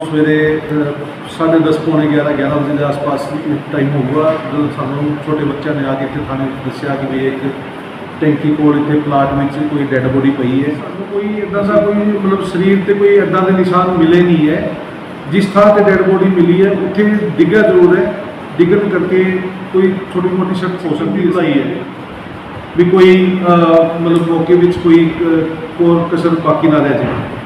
ਸਵੇਰੇ ਅ, ਸਾਢੇ ਦਸ ਪੌਣੇ 11 11 ਵਜੇ ਦੇ ਆਸ-ਪਾਸ ਟਾਈਮ ਹੋਊਗਾ ਜਦੋਂ ਸਾਨੂੰ ਛੋਟੇ ਬੱਚਿਆਂ ਨੇ ਆ ਕੇ ਇੱਥੇ ਥਾਣੇ ਦੱਸਿਆ ਕਿ ਵੀ ਇੱਕ ਟੈਂਕੀ ਕੋਲ ਇੱਥੇ ਪਲਾਟ ਵਿੱਚ ਕੋਈ ਡੈੱਡ ਬੋਡੀ ਪਈ ਹੈ। ਸਾਨੂੰ ਕੋਈ ਇਦਾਂ ਦਾ ਕੋਈ ਮਤਲਬ ਸਰੀਰ ਤੇ ਕੋਈ ਇਦਾਂ ਦੇ ਨਿਸ਼ਾਨ ਮਿਲੇ ਨਹੀਂ ਹੈ। ਜਿਸ ਥਾਂ ਤੇ ਡੈੱਡ ਬੋਡੀ ਮਿਲੀ ਹੈ ਉੱਥੇ ਡਿੱਗਾ ਜ਼ਰੂਰ ਹੈ। ਡਿੱਗਣ ਕਰਕੇ ਕੋਈ ਛੋਟੀ ਮੋਟੀ ਸ਼ੱਕ ਹੋ ਸਕਦੀ ਹੈ। ਹੈ। ਵੀ ਕੋਈ ਮਤਲਬ ਮੌਕੇ ਵਿੱਚ ਕੋਈ ਹੋਰ ਕਸਰ ਬਾਕੀ ਨਾ ਰਹਿ ਜਾਵੇ।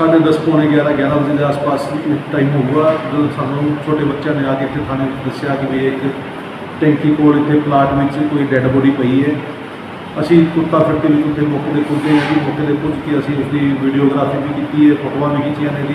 ਅ, ਸਾਢੇ ਦਸ ਪੌਣੇ 11 11 ਵਜੇ ਦੇ ਆਸ-ਪਾਸ ਟਾਈਮ ਹੋਊਗਾ ਜਦੋਂ ਸਾਨੂੰ ਛੋਟੇ ਬੱਚਿਆਂ ਨੇ ਆ ਕੇ ਇੱਥੇ ਥਾਣੇ ਵਿੱਚ ਦੱਸਿਆ ਕਿ ਵੀ ਇੱਕ ਟੈਂਕੀ ਕੋਲ ਇੱਥੇ ਪਲਾਟ ਵਿੱਚ ਕੋਈ ਡੈੱਡ ਬੋਡੀ ਪਈ ਹੈ। ਅਸੀਂ ਕੁੱਤਾ ਫਿਰਤੇ ਵੀ ਉੱਥੇ ਮੌਕੇ ਤੇ ਪੁੱਜੇ ਹਾਂ ਜੀ ਮੌਕੇ ਤੇ ਪੁੱਜ ਕੇ ਅਸੀਂ ਉਸਦੀ ਵੀਡੀਓਗ੍ਰਾਫੀ ਵੀ ਕੀਤੀ ਹੈ ਫੋਟੋਆਂ ਵੀ ਖਿੱਚੀਆਂ ਨੇ ਜੀ।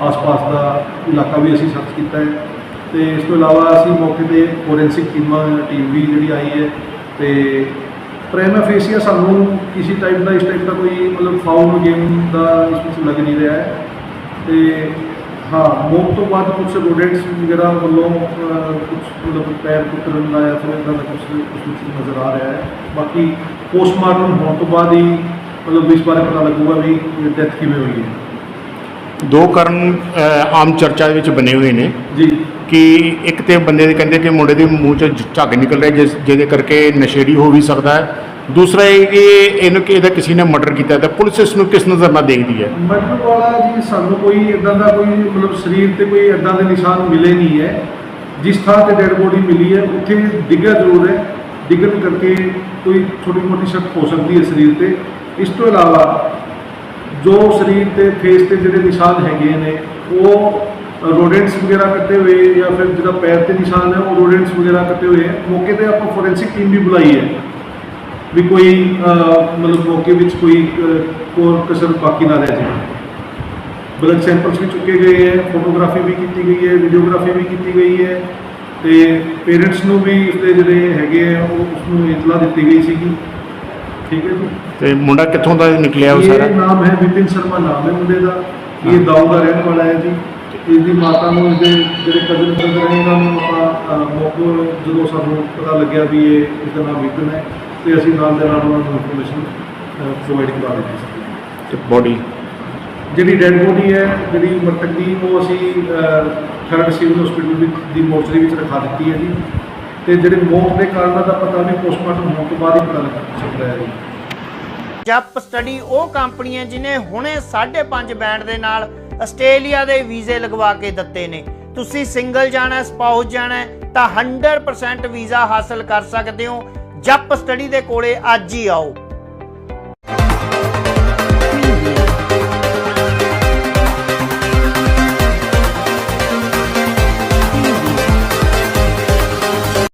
ਆਸ-ਪਾਸ ਦਾ ਇਲਾਕਾ ਵੀ ਅਸੀਂ ਸਰਚ ਕੀਤਾ ਹੈ। ਤੇ ਇਸ ਤੋਂ ਇਲਾਵਾ ਅਸੀਂ ਮੌਕੇ ਤੇ ਫੋਰੈਂਸਿਕ ਟੀਮਾਂ ਟੀਮ ਵੀ ਜਿਹੜੀ ਆਈ ਹੈ ਤੇ ਪ੍ਰਾਈਮਾ ਫੇਸੀਆ ਸਾਨੂੰ ਕਿਸੇ ਟਾਈਪ ਦਾ ਇਸ ਟਾਈਪ ਦਾ ਕੋਈ ਮਤਲਬ ਫਾਊਲ ਗੇਮ ਦਾ ਇਸ ਵਿੱਚ ਲੱਗ ਨਹੀਂ ਰਿਹਾ ਹੈ। ਤੇ ਹਾਂ ਮੌਤ ਤੋਂ ਬਾਅਦ ਕੁਝ ਰੋਡੈਂਟਸ ਵਗੈਰਾ ਵੱਲੋਂ ਕੁਝ ਮਤਲਬ ਪੈਰ ਕੁੱਟਣ ਦਾ ਜਾਂ ਫਿਰ ਇਦਾਂ ਦਾ ਕੁਝ ਵਿੱਚ ਨਜ਼ਰ ਆ ਰਿਹਾ ਹੈ। ਬਾਕੀ ਪੋਸਟਮਾਰਟਮ ਹੋਣ ਤੋਂ ਬਾਅਦ ਹੀ ਮਤਲਬ ਇਸ ਬਾਰੇ ਪਤਾ ਲੱਗੂਗਾ ਵੀ ਡੈਥ ਕਿਵੇਂ ਹੋਈ ਹੈ। ਦੋ ਕਾਰਨ ਆਮ ਚਰਚਾ ਦੇ ਵਿੱਚ ਬਣੇ ਹੋਏ ਨੇ ਜੀ। ਕਿ ਤੇ ਬੰਦੇ ਦੇ ਕਹਿੰਦੇ ਕਿ ਮੁੰਡੇ ਦੇ ਮੂੰਹ ਚੋਂ ਝੱਗ ਨਿਕਲ ਰਿਹਾ ਜਿਸ ਜਿਹਦੇ ਕਰਕੇ ਨਸ਼ੇੜੀ ਹੋ ਵੀ ਸਕਦਾ ਹੈ। ਦੂਸਰਾ ਇਹ ਕਿ ਇਹਨੂੰ ਕਿ ਇਹਦਾ ਕਿਸੇ ਨੇ ਮਰਡਰ ਕੀਤਾ ਤਾਂ ਪੁਲਿਸ ਇਸ ਨੂੰ ਕਿਸ ਨਜ਼ਰ ਨਾਲ ਦੇਖਦੀ ਹੈ? ਮਰਡਰ ਵਾਲਾ ਜੀ, ਸਾਨੂੰ ਕੋਈ ਇਦਾਂ ਦਾ ਕੋਈ ਮਤਲਬ ਸਰੀਰ ਤੇ ਕੋਈ ਇਦਾਂ ਦੇ ਨਿਸ਼ਾਨ ਮਿਲੇ ਨਹੀਂ ਹੈ। ਜਿਸ ਥਾਂ ਤੇ ਡੈਡ ਬੋਡੀ ਮਿਲੀ ਹੈ, ਉੱਥੇ ਡਿੱਗਾ ਜ਼ਰੂਰ ਹੈ। ਡਿੱਗਣ ਕਰਕੇ ਕੋਈ ਛੋਟੀ ਮੋਟੀ ਸ਼ੱਕ ਹੋ ਸਕਦੀ ਹੈ ਸਰੀਰ ਤੇ। ਇਸ ਤੋਂ ਇਲਾਵਾ ਜੋ ਸਰੀਰ ਤੇ ਫੇਸ ਤੇ ਜਿਹੜੇ ਨਿਸ਼ਾਨ ਹੈਗੇ ਨੇ, ਉਹ ਰੋਡੈਂਟਸ ਵਗੈਰਾ ਕੱਟੇ ਹੋਏ ਜਾਂ ਫਿਰ ਜਿਹੜਾ ਪੈਰ ਤੇ ਨਿਸ਼ਾਨ ਹੈ ਉਹ ਰੋਡੈਂਟਸ ਵਗੈਰਾ ਕੱਟੇ ਹੋਏ। ਮੌਕੇ ਤੇ ਆਪਾਂ ਫੋਰੈਂਸਿਕ ਟੀਮ ਵੀ ਬੁਲਾਈ ਹੈ। ਵੀ ਕੋਈ ਮਤਲਬ ਮੌਕੇ ਵਿੱਚ ਕੋਈ ਹੋਰ ਕਸਰ ਬਾਕੀ ਨਾ ਰਹਿ ਜਾਵੇ। ਬਲੱਡ ਸੈਂਪਲਸ ਵੀ ਚੁੱਕੇ ਗਏ ਹੈ ਫੋਟੋਗ੍ਰਾਫੀ ਵੀ ਕੀਤੀ ਗਈ ਹੈ ਵੀਡੀਓਗ੍ਰਾਫੀ ਵੀ ਕੀਤੀ ਗਈ ਹੈ। ਤੇ ਪੇਰੈਂਟਸ ਨੂੰ ਵੀ ਉਸਦੇ ਜਿਹੜੇ ਹੈਗੇ ਆ ਉਹ ਉਸ ਨੂੰ ਇਤਲਾ ਦਿੱਤੀ ਗਈ ਸੀਗੀ। ਠੀਕ ਹੈ ਜੀ? ਤੇ ਮੁੰਡਾ ਕਿੱਥੋਂ ਦਾ ਨਿਕਲਿਆ ਉਹ ਸਾਰਾ? ਇਹ ਨਾਮ ਹੈ ਵਿਪਿਨ ਸ਼ਰਮਾ ਨਾਮ ਹੈ ਮੁੰਡੇ ਦਾ। ਇਹ ਦਾਊ ਦਾ ਰਹਿਣ ਵਾਲਾ ਹੈ ਜੀ। ਇਹਦੀ ਮਾਤਾ ਨੂੰ ਇਹਦੇ ਜਿਹੜੇ ਕਜ਼ਨ ਬ੍ਰਦਰ ਨੇ ਇਹਨਾਂ ਨੂੰ ਆਪਾਂ ਮੌਕੇ ਜਦੋਂ ਸਾਨੂੰ ਪਤਾ ਲੱਗਿਆ ਵੀ ਇਹ ਇਹਦਾ ਨਾਮ ਵਿਪਿਨ ਹੈ ਤੇ ਅਸੀਂ ਨਾਲ ਦੇ ਨਾਲ ਉਹਨਾਂ ਨੂੰ ਇਨਫੋਰਮੇਸ਼ਨ ਪ੍ਰੋਵਾਈਡ ਕਰਵਾ ਦਿੱਤੀ ਸੀ ਤੇ ਬੋਡੀ ਜਿਹੜੀ ਡੈਡ ਬੋਡੀ ਹੈ ਜਿਹੜੀ ਮ੍ਰਿਤਕ ਦੀ ਉਹ ਅਸੀਂ ਥਰਡ ਸਿਵਲ ਹਸਪੀਟਲ ਵਿੱਚ ਦੀ ਮੋਰਚਰੀ ਵਿੱਚ ਰਖਾ ਦਿੱਤੀ ਹੈ ਜੀ। ਤੇ ਜਿਹੜੇ ਮੌਤ ਦੇ ਕਾਰਨਾਂ ਦਾ ਪਤਾ ਵੀ ਪੋਸਟਮਾਰਟਮ ਹੋਣ ਤੋਂ ਬਾਅਦ ਹੀ ਪਤਾ ਲੱਗ ਸਕਦਾ ਹੈ ਜੀ। ਜੱਪ ਸਟੱਡੀ ਉਹ ਕੰਪਨੀ ਹੈ ਜਿਨੇ ਹੁਣੇ 5.5 ਬੈਂਡ ਦੇ ਨਾਲ ਆਸਟ੍ਰੇਲੀਆ ਦੇ ਵੀਜ਼ੇ ਲਗਵਾ ਕੇ ਦਿੱਤੇ ਨੇ। ਤੁਸੀਂ ਸਿੰਗਲ ਜਾਣਾ, ਸਪਾਊਸ ਜਾਣਾ ਹੈ ਤਾਂ 100% ਵੀਜ਼ਾ ਹਾਸਲ ਕਰ ਸਕਦੇ ਹੋ। ਜੱਪ ਸਟੱਡੀ ਦੇ ਕੋਲੇ ਅੱਜ ਹੀ ਆਓ।